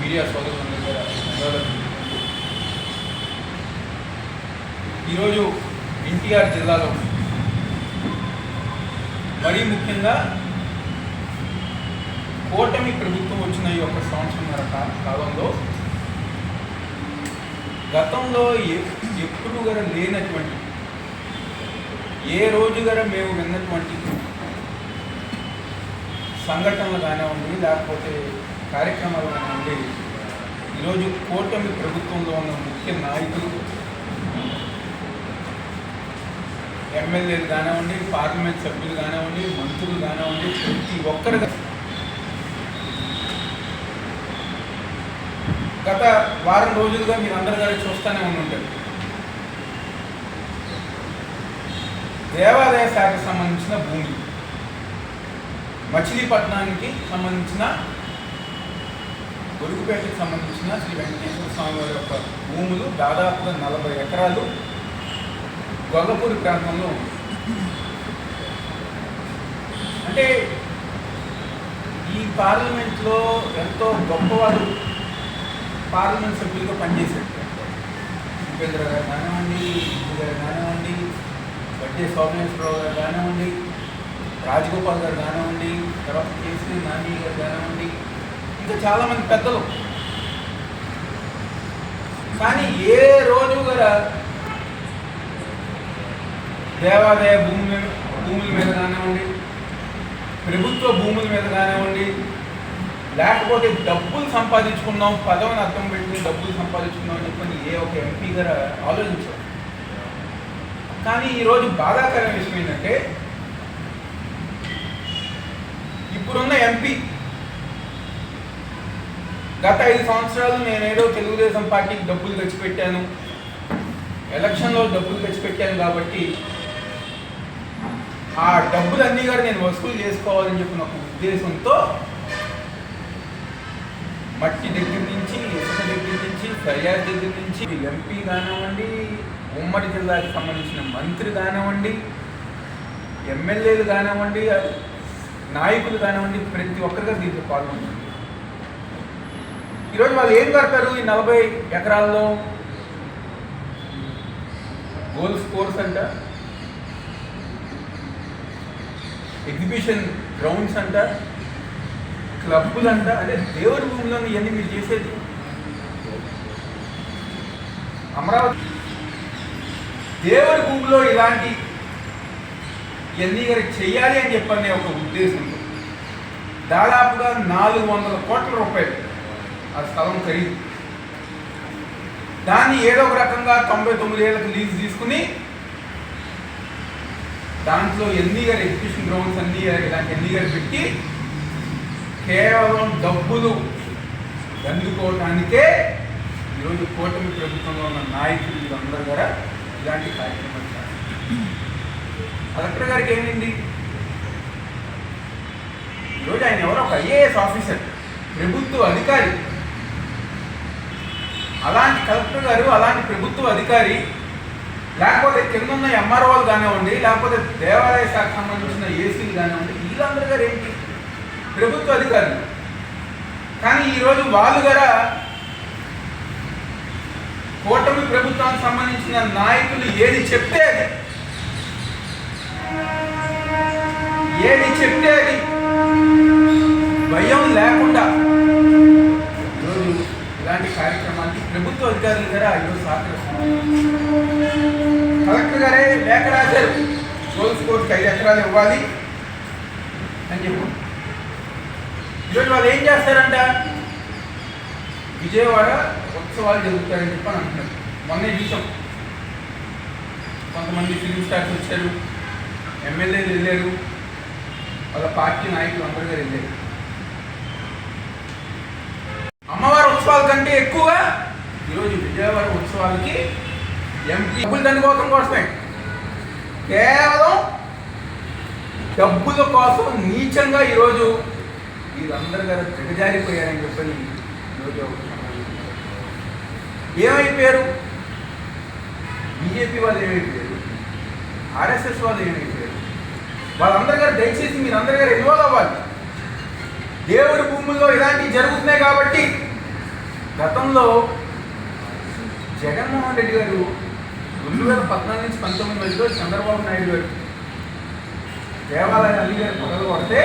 Media సోదరులందరూ కూడా ఈరోజు ఎన్టీఆర్ జిల్లాలో మరీ ముఖ్యంగా కూటమి ప్రభుత్వం వచ్చిన ఈ ఒక సంవత్సరంన్నర కాలంలో గతంలో ఎప్పుడు కూడా లేనటువంటి ఏ రోజు కూడా మేము విన్నటువంటి సంఘటనలు కానివ్వండి లేకపోతే కార్యక్రమాలు కానివ్వండి ఈరోజు కూటమి ప్రభుత్వంలో ఉన్న ముఖ్య నాయకులు ఎమ్మెల్యేలు కానివ్వండి పార్లమెంట్ సభ్యులు కానివ్వండి మంత్రులు కానివ్వండి ప్రతి ఒక్కరు గత వారం రోజులుగా మీరు అందరి గారు చూస్తూనే ఉండుంటారు. దేవాలయ శాఖకు సంబంధించిన భూమి మచిలీపట్నానికి సంబంధించిన గొరుగుపేటకు సంబంధించిన శ్రీ వెంకటేశ్వర స్వామి వారి యొక్క భూములు దాదాపుగా నలభై ఎకరాలు గొల్లపూడి ప్రాంతంలో ఉంది. అంటే ఈ పార్లమెంట్లో ఎంతో గొప్పవారు పార్లమెంట్ సభ్యులుగా పనిచేశారు. ఉపేంద్ర గారు కానివ్వండి ఇందు గారు కానివ్వండి వడ్డే సోమేశ్వరరావు గారు కానివ్వండి రాజగోపాల్ గారు కానివ్వండి తర్వాత కేసీ నాని గారు కానివ్వండి ఇంకా చాలామంది పెద్దలు. కానీ ఏ రోజు కూడా దేవాదాయ భూమి భూముల మీద కానివ్వండి ప్రభుత్వ భూముల మీద కానివ్వండి లేకపోతే డబ్బులు సంపాదించుకున్నాం పదవిని అర్థం పెట్టి డబ్బులు సంపాదించుకున్నాం అని చెప్పని ఏ ఒక ఎంపీ గారు ఆలోచించారు. కానీ ఈరోజు బాధాకరమైన విషయం ఏంటంటే ఇప్పుడున్న ఎంపీ గత ఐదు సంవత్సరాలు నేనేదో తెలుగుదేశం పార్టీకి డబ్బులు తెచ్చిపెట్టాను. ఎలక్షన్లో డబ్బులు తెచ్చిపెట్టాను కాబట్టి ఆ డబ్బులన్నీ కూడా నేను వసూలు చేసుకోవాలని చెప్పిన ఒక ఉద్దేశంతో మట్టి దగ్గర నుంచి ఇసుక దగ్గర నుంచి ఫిర్యాదు దగ్గర నుంచి ఎంపీ కానివ్వండి ఉమ్మడి జిల్లాకి సంబంధించిన మంత్రి కానివ్వండి ఎమ్మెల్యేలు కానివ్వండి నాయకులు కానివ్వండి ప్రతి ఒక్కరిగా దీంట్లో పాల్గొంటుంది. ఈరోజు వాళ్ళు ఏం కడతారు ఈ నలభై ఎకరాల్లో? గోల్ఫ్ స్కోర్స్ అంట? ఎగ్జిబిషన్ గ్రౌండ్స్ అంట? క్లబ్బులు అంట? అంటే దేవుడి భూమిలో ఇవన్నీ మీరు చేసేది? అమరావతి దేవుడి భూమిలో ఇలాంటి ఇవన్నీ గారు చేయాలి అని చెప్పనే ఒక ఉద్దేశంతో దాదాపుగా నాలుగు వందల కోట్ల రూపాయలు ఆ స్థలం ఖరీదు. దాన్ని ఏదో ఒక రకంగా తొంభై తొమ్మిది ఏళ్ళకి లీజ్ తీసుకుని దాంట్లో ఎన్ని గారు ఎగ్జిబిషన్ గ్రౌండ్స్ అన్ని ఇలాంటి ఎన్ని గారు పెట్టి కేవలం డబ్బులు అందుకోవటానికే ఈరోజు కూటమి ప్రభుత్వంలో ఉన్న నాయకులు వీళ్ళందరూ కూడా ఇలాంటి కార్యక్రమాలు కలెక్టర్ గారికి ఏమైంది? ఈరోజు ఆయన ఎవరో ఒక ఐఏఎస్ ఆఫీసర్ ప్రభుత్వ అధికారి అలాంటి కలెక్టర్ గారు అలాంటి ప్రభుత్వ అధికారి లేకపోతే కింద ఉన్న ఎంఆర్ఓలు కానివ్వండి లేకపోతే దేవాలయ శాఖ సంబంధించిన ఏసీలు కానివ్వండి వీళ్ళందరూ గారు ఏంటి ప్రభుత్వ అధికారులు. కానీ ఈరోజు వాళ్ళు కూడా కూటమి ప్రభుత్వానికి సంబంధించిన నాయకులు ఏది చెప్తే అది? ఏది చెప్తే అది? భయం లేకుండా ఈరోజు ఇలాంటి కార్యక్రమం ప్రభుత్వ అధికారులు కూడా ఈరోజు సహకరిస్తున్నారు కలెక్టర్ గారే లేఖ రాశారు గోల్స్ కోర్టుకి ఐదు ఎకరాలు ఇవ్వాలి. అని చెప్పు. ఈరోజు వాళ్ళు ఏం చేస్తారంట? విజయవాడ ఉత్సవాలు జరుగుతాయని చెప్పి అని అంటున్నారు. మొన్నే చూసాం. కొంతమంది ఫిలిం స్టార్స్ వచ్చారు. ఎమ్మెల్యేలు వెళ్ళారు. వాళ్ళ పార్టీ నాయకులు అందరూ వెళ్ళారు. అమ్మవారి ఉత్సవాల కంటే ఎక్కువగా ఈరోజు విజయవాడ ఉత్సవాలకి ఎంపీ డబ్బులు దండుకోవడం కోసమే. కేవలం డబ్బుల కోసం నీచంగా ఈరోజు వీళ్ళందరూ గారు దిగజారిపోయారని చెప్పని ఈరోజు ఏమైపోయారు? బీజేపీ వాళ్ళు ఏమైపోయారు? ఆర్ఎస్ఎస్ వాళ్ళు ఏమైపోయారు? వాళ్ళందరి గారు దయచేసి మీరు అందరి గారు ఇన్వాల్వ్ అవ్వాలి. దేవుడి భూముల్లో ఇలాంటివి జరుగుతున్నాయి కాబట్టి గతంలో జగన్మోహన్ రెడ్డి గారు రెండు వేల పద్నాలుగు నుంచి పంతొమ్మిది మధ్యలో చంద్రబాబు నాయుడు గారు దేవాలయ అల్లి గారు మొదలు కొడితే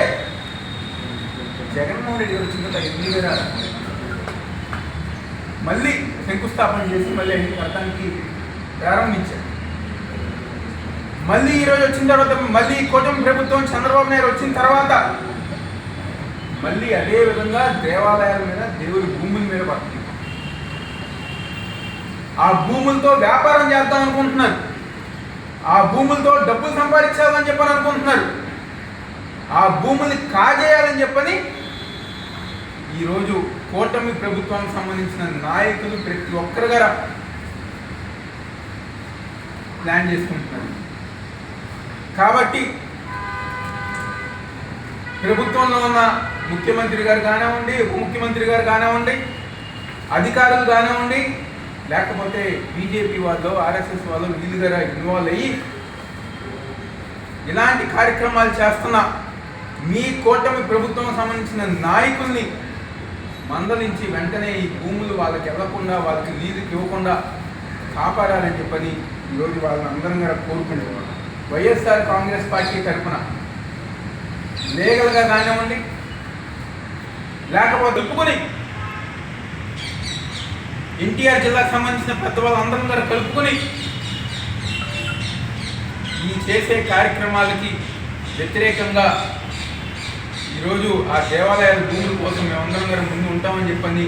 జగన్మోహన్ రెడ్డి గారు వచ్చిన ఎన్ని వేల మళ్ళీ శంకుస్థాపన చేసి మళ్ళీ ఎన్ని కట్టడానికి ప్రారంభించారు మళ్ళీ ఈరోజు వచ్చిన తర్వాత మళ్ళీ కూటమి ప్రభుత్వం చంద్రబాబు నాయుడు వచ్చిన తర్వాత మళ్ళీ అదే విధంగా దేవాలయాల మీద దేవుడి భూముల మీద పడుతుంది. ఆ భూములతో వ్యాపారం చేద్దాం అనుకుంటున్నారు ఆ భూములతో డబ్బులు సంపాదించాలని చెప్పని అనుకుంటున్నారు ఆ భూముల్ని కాజేయాలని చెప్పని ఈరోజు కూటమి ప్రభుత్వానికి సంబంధించిన నాయకులు ప్రతి ఒక్కరు గారు ప్లాన్ చేసుకుంటున్నారు. కాబట్టి ప్రభుత్వంలో ఉన్న ముఖ్యమంత్రి గారు కానివ్వండి ఉప ముఖ్యమంత్రి గారు కానివ్వండి అధికారులు కానివ్వండి లేకపోతే బీజేపీ వాళ్ళు ఆర్ఎస్ఎస్ వాళ్ళు వీళ్ళు గారు ఇన్వాల్వ్ అయ్యి ఇలాంటి కార్యక్రమాలు చేస్తున్న మీ కూటమి ప్రభుత్వం సంబంధించిన నాయకుల్ని మందలించి వెంటనే ఈ భూములు వాళ్ళకి ఇవ్వకుండా వాళ్ళకి నీరు ఇవ్వకుండా కాపాడాలని చెప్పని ఈరోజు వాళ్ళని అందరం కూడా కోరుకుంటున్నాం. వైఎస్ఆర్ కాంగ్రెస్ పార్టీ తరఫున లీగల్గా కానివ్వండి లేకపోతే ఒప్పుకొని ఎన్టీఆర్ జిల్లాకు సంబంధించిన పెద్ద వాళ్ళందరం కూడా కలుపుకొని ఈ చేసే కార్యక్రమాలకి వ్యతిరేకంగా ఈరోజు ఆ దేవాలయాల భూముల కోసం మేమందరం గారు ముందు ఉంటామని చెప్పని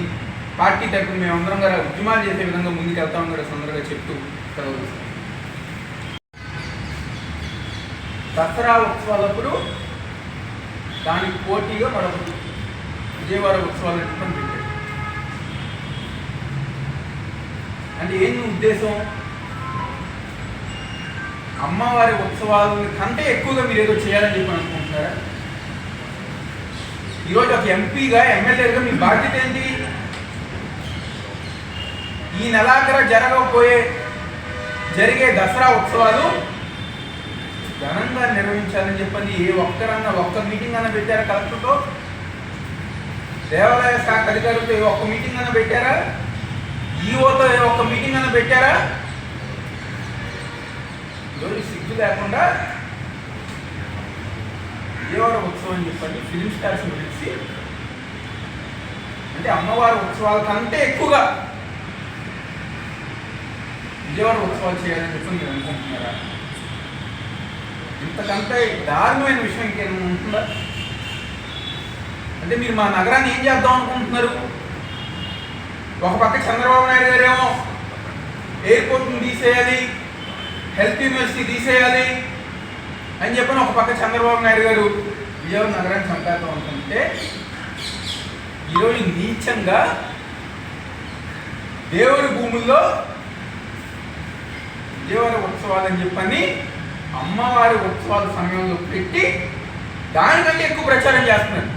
పార్టీ తరఫున మేమందరం గారు ఉద్యమాలు చేసే విధంగా ముందుకు వెళ్తామని కూడా సందర్భంగా చెప్తూ సెలవు దసరా ఉత్సవాలప్పుడు దానికి పోటీగా మరొకటి విజయవాడ ఉత్సవాలు చెప్పని పెట్టారు అంటే ఏంటి ఉద్దేశం? అమ్మవారి ఉత్సవాల కంటే ఎక్కువగా మీరు ఏదో చేయాలని చెప్పి అనుకుంటున్నారా? ఈరోజు ఒక ఎంపీగా ఎమ్మెల్యేగా మీ బాధ్యత ఏంటి? ఈ నెలాఖర జరగకపోయే జరిగే దసరా ఉత్సవాలు ఘనంగా నిర్వహించాలని చెప్పని ఏ ఒక్కరన్నా ఒక్క మీటింగ్ అన్న పెట్టారా కలెక్టర్తో? దేవాలయ శాఖ అధికారులతో ఏ ఒక్క మీటింగ్ అన్న పెట్టారా? ఈఓతో ఒక మీటింగ్ అన్న పెట్టారా? ఈరోజు సిగ్గు లేకుండా విజయవాడ ఉత్సవం అని చెప్పండి ఫిలిం స్టార్స్ పిలిచి అంటే అమ్మవారి ఉత్సవాల కంటే ఎక్కువగా విజయవాడ ఉత్సవాలు చేయాలని చెప్పి మీరు అనుకుంటున్నారా? ఇంతకంటే దారుణమైన విషయం ఇంకేమైనా ఉంటుందా? అంటే మీరు మా నగరాన్ని ఏం చేద్దాం అనుకుంటున్నారు? ఒక పక్క చంద్రబాబు నాయుడు గారేమో ఎయిర్పోర్ట్ని తీసేయాలి హెల్త్ యూనివర్సిటీ తీసేయాలి అని చెప్పని ఒక పక్క చంద్రబాబు నాయుడు గారు విజయవాడ నగరానికి చంపేద్దాం అనుకుంటే ఈరోజు నీచంగా దేవుడి భూముల్లో విజయవాడ ఉత్సవాలు అని చెప్పని అమ్మవారి ఉత్సవాల సమయంలో పెట్టి దానికంటే ఎక్కువ ప్రచారం చేస్తున్నారు.